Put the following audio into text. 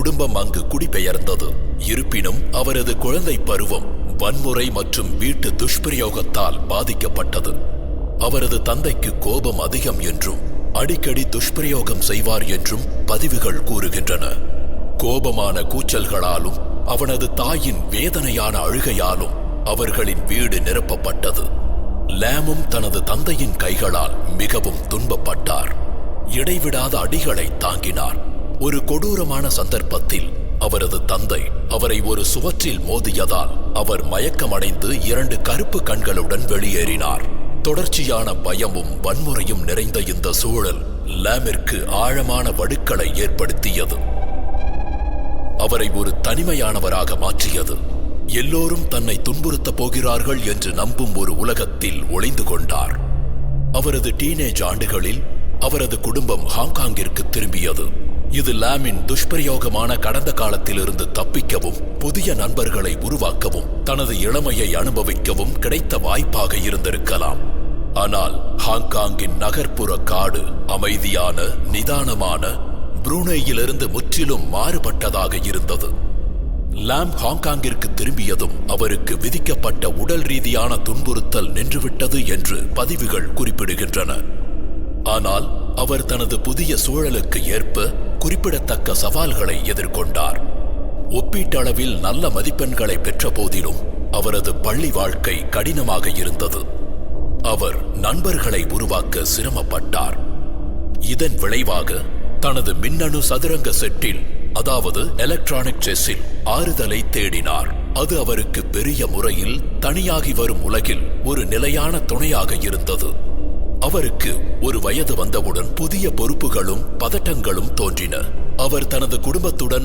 குடும்பம் அங்கு குடிபெயர்ந்தது. இருப்பினும் அவரது குழந்தை பருவம் வன்முறை மற்றும் வீட்டு துஷ்பிரயோகத்தால் பாதிக்கப்பட்டது. அவரது தந்தைக்கு கோபம் அதிகம் என்றும் அடிக்கடி துஷ்பிரயோகம் செய்வார் என்றும் பதிவுகள் கூறுகின்றன. கோபமான கூச்சல்களாலும் அவனது தாயின் வேதனையான அழுகையாலும் அவர்களின் வீடு நிரப்பப்பட்டது. லேமும் தனது தந்தையின் கைகளால் மிகவும் துன்பப்பட்டார். இடைவிடாத அடிகளை தாங்கினார். ஒரு கொடூரமான சந்தர்ப்பத்தில் அவரது தந்தை அவரை ஒரு சுவற்றில் மோதியதால் அவர் மயக்கமடைந்து இரண்டு கருப்பு கண்களுடன் வெளியேறினார். தொடர்ச்சியான பயமும் வன்முறையும் நிறைந்த இந்த சூழல் லேமிற்கு ஆழமான வடுக்களை ஏற்படுத்தியது. அவரை ஒரு தனிமையானவராக மாற்றியது. எல்லோரும் தன்னை துன்புறுத்தப் போகிறார்கள் என்று நம்பும் ஒரு உலகத்தில் ஒளிந்து கொண்டார். அவரது டீனேஜ் ஆண்டுகளில் அவரது குடும்பம் ஹாங்காங்கிற்கு திரும்பியது. இது லாமின் துஷ்பிரயோகமான கடந்த காலத்திலிருந்து தப்பிக்கவும் புதிய நண்பர்களை உருவாக்கவும் தனது இளமையை அனுபவிக்கவும் கிடைத்த வாய்ப்பாக இருந்திருக்கலாம். ஆனால் ஹாங்காங்கின் நகர்ப்புற காடு அமைதியான நிதானமான புரூனேயிலிருந்து முற்றிலும் மாறுபட்டதாக இருந்தது. லாம் ஹாங்காங்கிற்கு திரும்பியதும் அவருக்கு விதிக்கப்பட்ட உடல் ரீதியான துன்புறுத்தல் நின்றுவிட்டது என்று பதிவுகள் குறிப்பிடுகின்றன. ஆனால் அவர் தனது புதிய சூழலுக்கு ஏற்ப குறிப்பிடத்தக்க சவால்களை எதிர்கொண்டார். ஒப்பீட்டளவில் நல்ல மதிப்பெண்களை பெற்ற போதிலும் அவரது பள்ளி வாழ்க்கை கடினமாக இருந்தது. அவர் நண்பர்களை உருவாக்க சிரமப்பட்டார். இதன் விளைவாக தனது மின்னணு சதுரங்க செட்டில் அதாவது எலக்ட்ரானிக் செஸ்ஸில் ஆறுதலை தேடினார். அது அவருக்கு பெரிய முறையில் தனியாகி வரும் உலகில் ஒரு நிலையான துணையாக இருந்தது. அவருக்கு ஒரு வயது வந்தவுடன் புதிய பொறுப்புகளும் பதட்டங்களும் தோன்றின. அவர் தனது குடும்பத்துடன்